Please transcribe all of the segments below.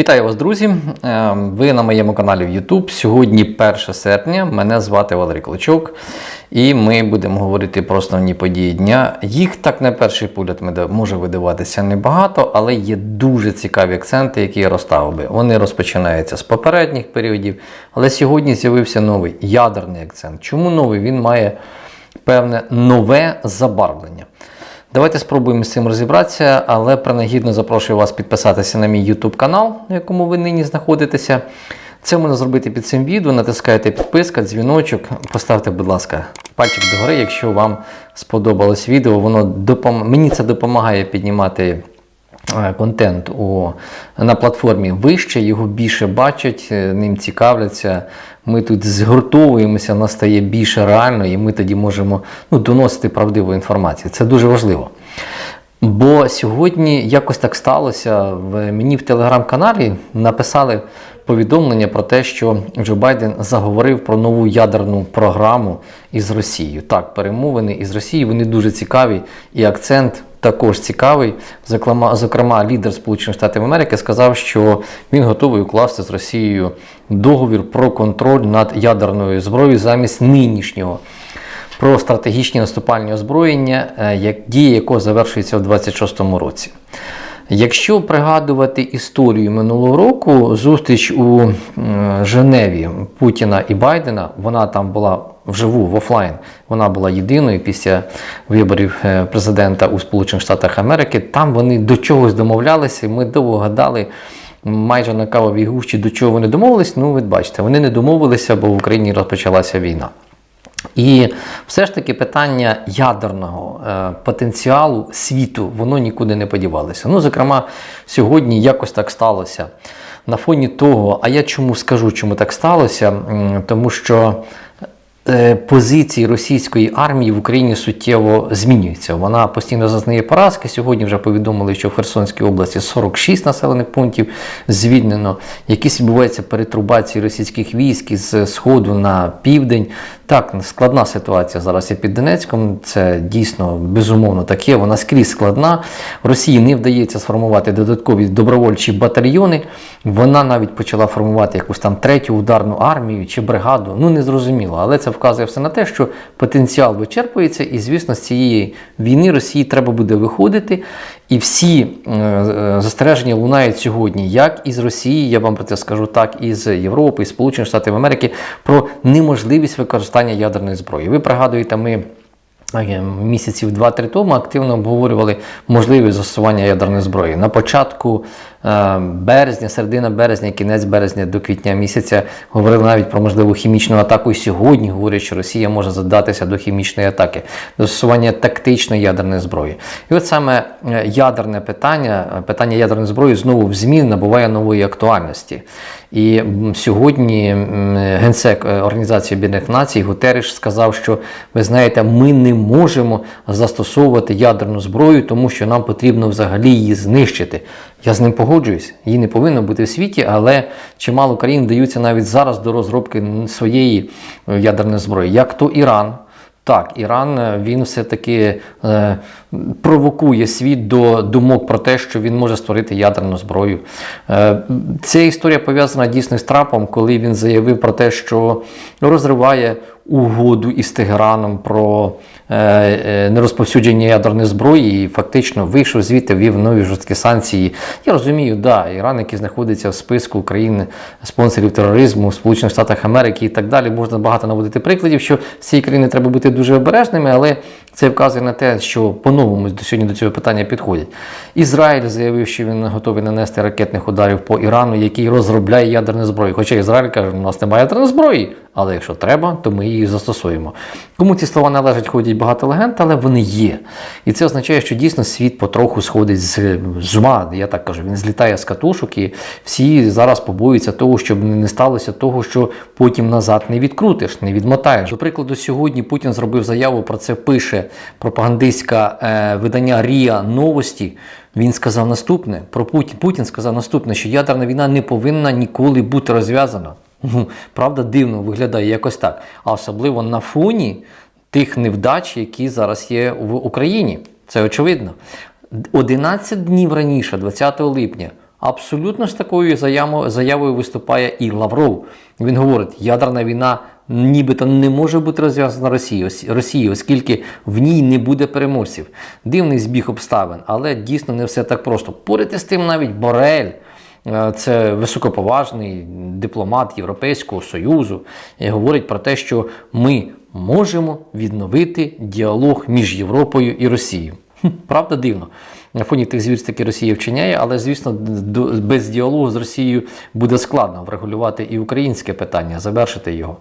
Вітаю вас, друзі! Е, Ви на моєму каналі в YouTube. Сьогодні 1 серпня. Мене звати Валерій Клочок, і ми будемо говорити про основні події дня. Їх так на перший погляд може видаватися небагато, але є дуже цікаві акценти, які я розставив би. Вони розпочинаються з попередніх періодів, але сьогодні з'явився новий ядерний акцент. Чому новий? Він має певне нове забарвлення. Давайте спробуємо з цим розібратися, але принагідно запрошую вас підписатися на мій YouTube канал, на якому ви нині знаходитеся. Це можна зробити під цим відео. Натискайте підписка, дзвіночок, поставте, будь ласка, пальчик догори, якщо вам сподобалось відео. Воно допом... Мені це допомагає піднімати контент у, на платформі вище, його більше бачать, е, ним цікавляться. Ми тут згуртовуємося, нас стає більше реально, і ми тоді можемо ну, доносити правдиву інформацію. Це дуже важливо. Бо сьогодні якось так сталося. Мені в телеграм-каналі написали повідомлення про те, що Джо Байден заговорив про нову ядерну програму із Росією. Так, перемовини із Росією вони дуже цікаві, і акцент також цікавий. Зокрема, зокрема, лідер Сполучених Штатів Америки сказав, що він готовий укласти з Росією договір про контроль над ядерною зброєю замість нинішнього про стратегічні наступальні озброєння, е, як дія якого завершується в 26-му році. Якщо пригадувати історію минулого року, зустріч у Женеві Путіна і Байдена, вона там була вживу в офлайн. Вона була єдиною після виборів е, президента у Сполучених Штатах Америки. Там вони до чогось домовлялися, і ми довго гадали. Майже на кавовій гущі до чого вони домовились, ну ви бачите, вони не домовилися, бо в Україні розпочалася війна. І все ж таки питання ядерного е, потенціалу світу воно нікуди не подівалося. Ну, зокрема, сьогодні якось так сталося. На фоні того, а я чому скажу, чому так сталося? Тому що позиції російської армії в Україні суттєво змінюються. Вона постійно зазнає поразки. Сьогодні вже повідомили, що в Херсонській області 46 населених пунктів звільнено. Якісь відбуваються перетрубації російських військ із сходу на південь. Так, складна ситуація зараз є під Донецьком. Це дійсно безумовно таке. Вона скрізь складна. Росії не вдається сформувати додаткові добровольчі батальйони. Вона навіть почала формувати якусь там третю ударну армію чи бригаду. Ну не зрозуміло, але це вказує все на те, що потенціал вичерпується, і звісно, з цієї війни Росії треба буде виходити. І всі е, е, застереження лунають сьогодні, як із Росії, я вам про це скажу, так і з Європи, і Сполучених Штатів Америки про неможливість використання ядерної зброї. Ви пригадуєте, ми. е, Місяців 2-3 тому активно обговорювали можливість застосування ядерної зброї. На початку березня, середина березня, кінець березня до квітня місяця говорили навіть про можливу хімічну атаку. І сьогодні говорять, що Росія може задатися до хімічної атаки, до застосування тактичної ядерної зброї. І от саме е, ядерне питання, е, питання ядерної зброї знову в ЗМІ набуває нової актуальності. І сьогодні генсек е, Організації Об'єднаних Націй Гутериш сказав, що ви знаєте, ми не можемо застосовувати ядерну зброю, тому що нам потрібно взагалі її знищити. Я з ним погоджуюсь, її не повинно бути в світі, але чимало країн вдаються навіть зараз до розробки своєї е, ядерної зброї, як то Іран. Так, Іран е, він все-таки е, провокує світ до думок про те, що він може створити ядерну зброю. Е, ця історія пов'язана дійсно з Трампом, коли він заявив про те, що розриває угоду із Тегераном про е, е, нерозповсюдження ядерної зброї і фактично вийшов звідти, ввів нові жорсткі санкції. Я розумію, да, Іран, який знаходиться в списку країн спонсорів тероризму в Сполучених Штатах Америки і так далі, можна багато наводити прикладів, що з цієї країни треба бути дуже обережними, але це вказує на те, що по-новому сьогодні до цього питання підходять. Ізраїль заявив, що він готовий нанести ракетних ударів по Ірану, який розробляє ядерну зброю. Хоча Ізраїль каже, у нас немає ядерної зброї, але якщо треба, то ми її застосуємо. Кому ці слова належать, ходять багато легенд, але вони є. І це означає, що дійсно світ потроху сходить з, з ума. Я так кажу, він злітає з катушок, і всі зараз побоюються того, щоб не сталося того, що потім назад не відкрутиш, не відмотаєш. До прикладу, сьогодні Путін зробив заяву про це пише пропагандистське е, видання Ріа Новості. Він сказав наступне про Путін. Путін сказав наступне, що ядерна війна не повинна ніколи бути розв'язана. Ну, Правда, дивно виглядає якось так. А особливо на фоні тих невдач, які зараз є в Україні. Це очевидно. 11 днів раніше, 20 липня, Абсолютно з такою заявою, виступає і Лавров. Він говорить, ядерна війна нібито не може бути розв'язана Росією, оскільки в ній не буде переможців. Дивний збіг обставин, але дійсно не все так просто. Поряд із тим навіть Борель. Е, Це високоповажний дипломат Європейського Союзу і говорить про те, що ми можемо відновити діалог між Європою і Росією. Правда, дивно. На фоні тих звірств, які Росія вчиняє, але звісно, без діалогу з Росією буде складно врегулювати і українське питання, завершити його.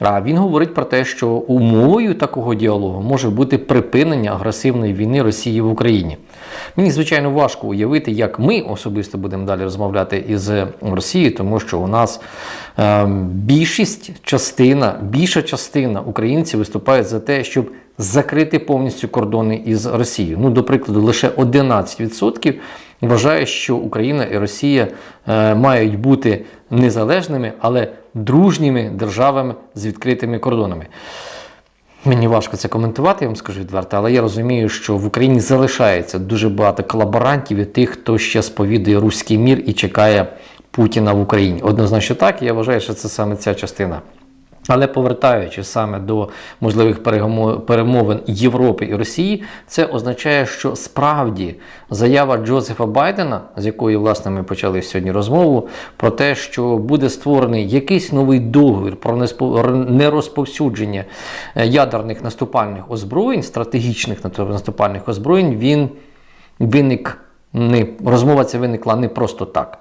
А він говорить про те, що умовою такого діалогу може бути припинення агресивної війни Росії в Україні. Мені звичайно важко уявити, як ми особисто будемо далі розмовляти із Росією, тому що у нас е, більшість частина, більша частина українців виступають за те, щоб закрити повністю кордони із Росією. Ну, до прикладу, лише 11% вважає, що Україна і Росія е, мають бути незалежними, але дружніми державами з відкритими кордонами. Мені важко це коментувати, я вам скажу відверто, але я розумію, що в Україні залишається дуже багато колаборантів і тих, хто ще сповідує руський мір і чекає Путіна в Україні. Однозначно так, я вважаю, що це саме ця частина. Але повертаючись саме до можливих перемовин Європи і Росії, це означає, що справді заява Джозефа Байдена, з якої власне ми почали сьогодні розмову, про те, що буде створений якийсь новий договір про нерозповсюдження е, ядерних наступальних озброєнь, стратегічних наступальних озброєнь, він виник. Не, розмова ця виникла не просто так.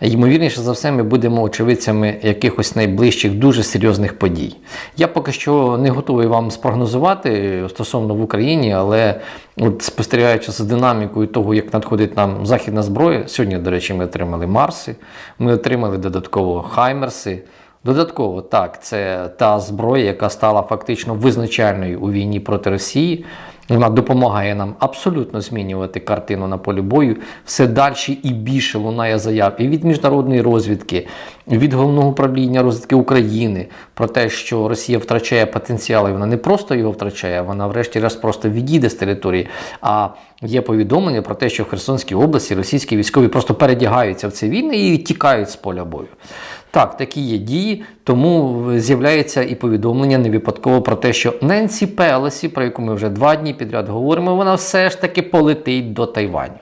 Ймовірніше за все, ми будемо очевидцями якихось найближчих дуже серйозних подій. Я поки що не готовий вам спрогнозувати стосовно в Україні, але от спостерігаючи за динамікою того, як надходить нам західна зброя, сьогодні, до речі, ми отримали Марси, ми отримали додатково Хаймерси. Додатково, так, це та зброя, яка стала фактично визначальною у війні проти Росії. Вона допомагає нам абсолютно змінювати картину на полі бою. Все далі і більше лунає заяв і від міжнародної розвідки, і від головного управління розвідки України про те, що Росія втрачає потенціал, і вона не просто його втрачає, вона врешті-решт просто відійде з території. А є повідомлення про те, що в Херсонській області російські військові просто передягаються в ці війни і тікають з поля бою. Так, такі є дії, тому з'являється і повідомлення не випадково про те, що Ненсі Пелесі, про яку ми вже два дні підряд говоримо, вона все ж таки полетить до Тайваню.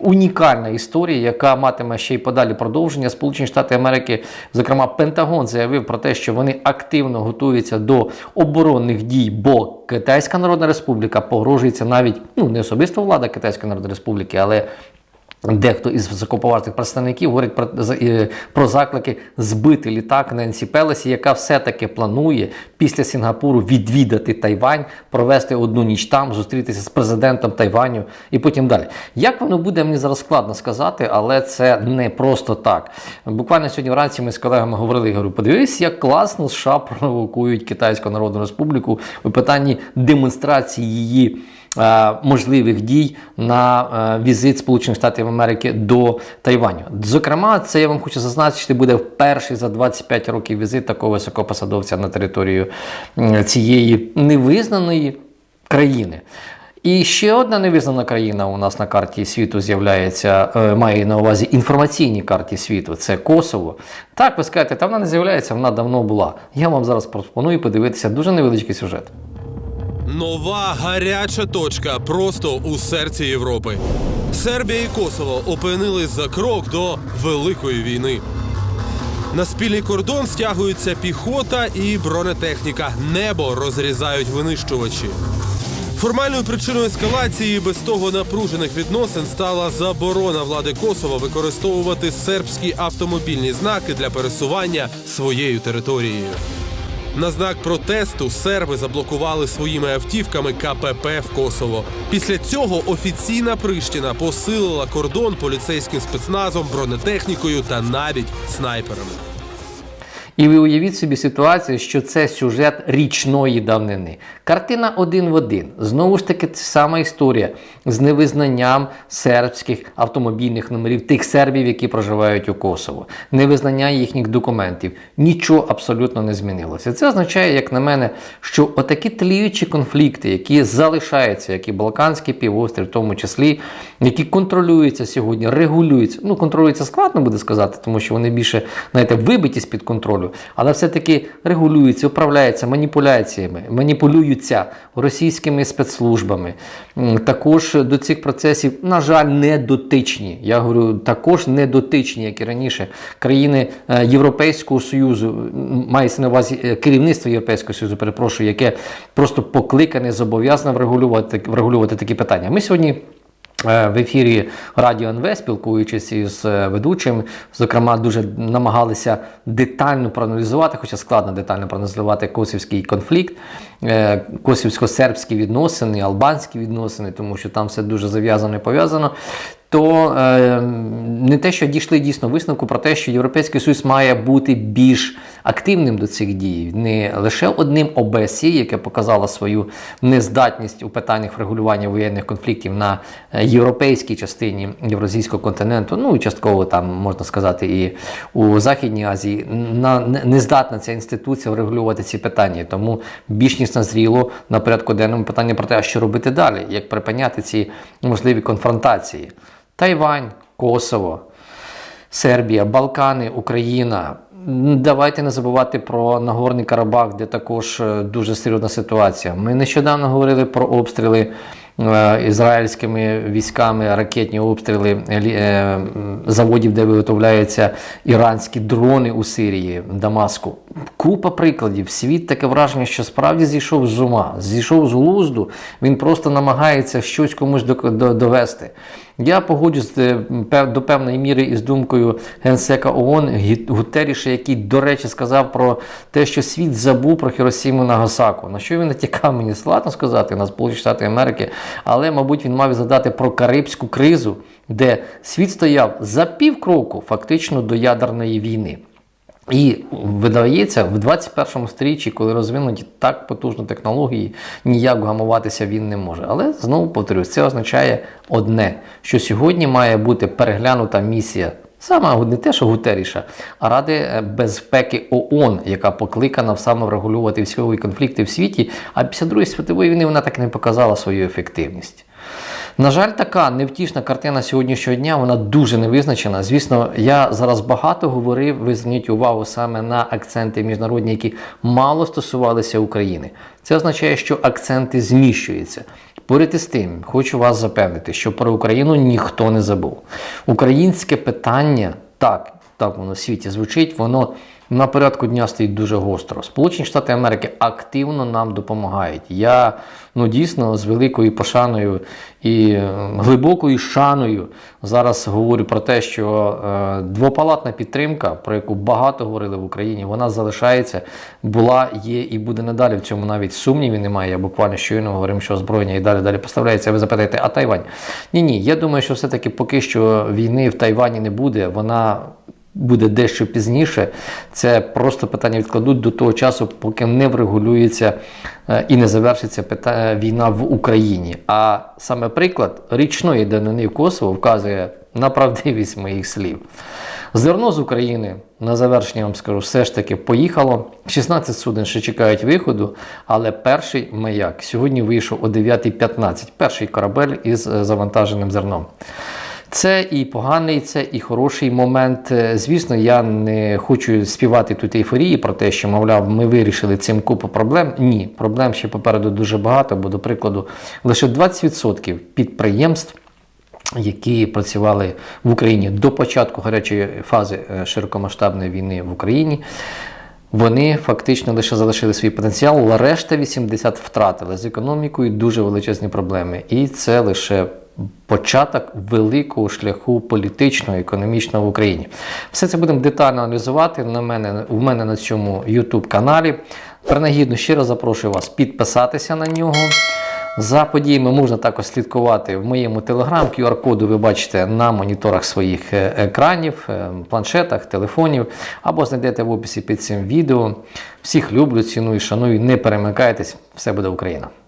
Унікальна історія, яка матиме ще й подалі продовження. Сполучені Штати Америки, зокрема, Пентагон заявив про те, що вони активно готуються до оборонних дій, бо Китайська Народна Республіка погрожується навіть ну не особисто влада Китайської Народної Республіки, але Дехто із високоповажних представників говорить про, про заклики збити літак Ненсі Пелесі, яка все-таки планує після Сінгапуру відвідати Тайвань, провести одну ніч там, зустрітися з президентом Тайваню і потім далі. Як воно буде, мені зараз складно сказати, але це не просто так. Буквально сьогодні вранці ми з колегами говорили і говорю, подивись, як класно США провокують Китайську Народну Республіку у питанні демонстрації її можливих дій на е, візит Сполучених Штатів Америки до Тайваню. Зокрема, це я вам хочу зазначити, буде перший за 25 років візит такого високопосадовця на територію цієї невизнаної країни. І ще одна невизнана країна у нас на карті світу з'являється, е, має на увазі інформаційній карті світу. Це Косово. Так, ви скажете, та вона не з'являється, вона давно була. Я вам зараз пропоную подивитися дуже невеличкий сюжет. Нова гаряча точка просто у серці Європи. Сербія і Косово опинились за крок до великої війни. На спільний кордон стягуються піхота і бронетехніка. Небо розрізають винищувачі. Формальною причиною ескалації без того напружених відносин стала заборона влади Косова використовувати сербські автомобільні знаки для пересування своєю територією. На знак протесту серби заблокували своїми автівками КПП в Косово. Після цього офіційна Прищина посилила кордон поліцейським спецназом, бронетехнікою та навіть снайперами. І ви уявіть собі ситуацію, що це сюжет річної давнини. Картина один в один. Знову ж таки, сама історія з невизнанням сербських автомобільних номерів тих сербів, які проживають у Косово, невизнання їхніх документів. Нічого абсолютно не змінилося. Це означає, як на мене, що отакі тліючі конфлікти, які залишаються, як і Балканський півострів, в тому числі, які контролюються сьогодні, регулюються. Ну, контролюються складно буде сказати, тому що вони більше знаєте, вибиті з-під контролю, але все-таки регулюються, управляються маніпуляціями, маніпулюються російськими спецслужбами. Також до цих процесів, на жаль, не дотичні. Я говорю, також не дотичні, як і раніше, країни е, Європейського Союзу, мається на увазі е, керівництво Європейського Союзу, перепрошую, яке просто покликане, зобов'язане врегулювати, врегулювати такі питання. Ми сьогодні. Е, В ефірі Радіо НВ, спілкуючись із е, ведучим, зокрема, дуже намагалися детально проаналізувати, хоча складно детально проаналізувати косівський конфлікт, е, косівсько-сербські відносини, албанські відносини, тому що там все дуже зав'язано і пов'язано. То не те, що дійшли дійсно висновку про те, що Європейський Союз має бути більш активним до цих дій, не лише одним ОБСЄ, яке показало свою нездатність у питаннях врегулювання воєнних конфліктів на е, європейській частині Євразійського континенту, ну і частково там можна сказати і у Західній Азії, на не- ця інституція врегулювати ці питання. Тому більш ніж назріло на порядку денному питання про те, що робити далі, як припиняти ці можливі конфронтації. Тайвань, Косово, Сербія, Балкани, Україна. Давайте не забувати про Нагорний Карабах, де також е, дуже серйозна ситуація. Ми нещодавно говорили про обстріли е, ізраїльськими військами, ракетні обстріли е, заводів, де виготовляються іранські дрони у Сирії, Дамаску. Купа прикладів. Світ таке враження, що справді зійшов з ума, зійшов з глузду. Він просто намагається щось комусь до- довести. Я погоджусь е, до певної міри із думкою генсека ООН Гутеріша, який, до речі, сказав про те, що світ забув про Хіросіму Нагасаку. На що він натякав мені складно сказати на Сполучені Штати Америки, але, мабуть, він мав задати про Карибську кризу, де світ стояв за півкроку фактично до ядерної війни. І видається, в 21 сторіччі, коли розвинуті так потужні технології, ніяк вгамуватися він не може. Але знову повторюсь, це означає одне, що сьогодні має бути переглянута місія. Саме не те, що Гутеріша, а Ради безпеки ООН, яка покликана саме врегулювати військові конфлікти в світі. А після Другої світової війни вона так і не показала свою ефективність. На жаль, така невтішна картина сьогоднішнього дня, вона дуже невизначена. Звісно, я зараз багато говорив, ви зверніть увагу саме на акценти міжнародні, які мало стосувалися України. Це означає, що акценти зміщуються. Поряд із тим, хочу вас запевнити, що про Україну ніхто не забув. Українське питання, так, так воно в світі звучить, воно на порядку дня стоїть дуже гостро. Сполучені Штати Америки активно нам допомагають. Я ну дійсно з великою пошаною і е, глибокою шаною зараз говорю про те, що е, двопалатна підтримка, про яку багато говорили в Україні, вона залишається, була, є і буде надалі. В цьому навіть сумнівів немає. Я буквально щойно говорив, що озброєння і далі далі поставляється. Ви запитаєте, а Тайвань? Ні, ні. Я думаю, що все-таки поки що війни в Тайвані не буде. Вона буде дещо пізніше. Це просто питання відкладуть до того часу, поки не врегулюється е, і не завершиться пита- війна в Україні. А саме приклад річної данини Косово вказує на правдивість моїх слів. Зерно з України на завершення вам скажу, все ж таки поїхало. 16 суден ще чекають виходу, але перший маяк сьогодні вийшов о 9.15. Перший корабель із е, завантаженим зерном. Це і поганий, це і хороший момент. Е, Звісно, я не хочу співати тут ейфорії про те, що, мовляв, ми вирішили цим купу проблем. Ні, проблем ще попереду дуже багато, бо, до прикладу, лише 20% підприємств. Які працювали в Україні до початку гарячої фази е, широкомасштабної війни в Україні, вони фактично лише залишили свій потенціал, решта 80 втратили з економікою дуже величезні проблеми. І це лише початок великого шляху політичного, економічного в Україні. Все це будемо детально аналізувати. На мене, у мене на цьому YouTube каналі. Принагідно раз запрошую вас підписатися на нього. За подіями можна також слідкувати в моєму телеграм. QR-коду ви бачите на моніторах своїх е, екранів, е, планшетах, телефонів або знайдете в описі під цим відео. Всіх люблю, ціную, шаную. Не перемикайтесь, все буде Україна!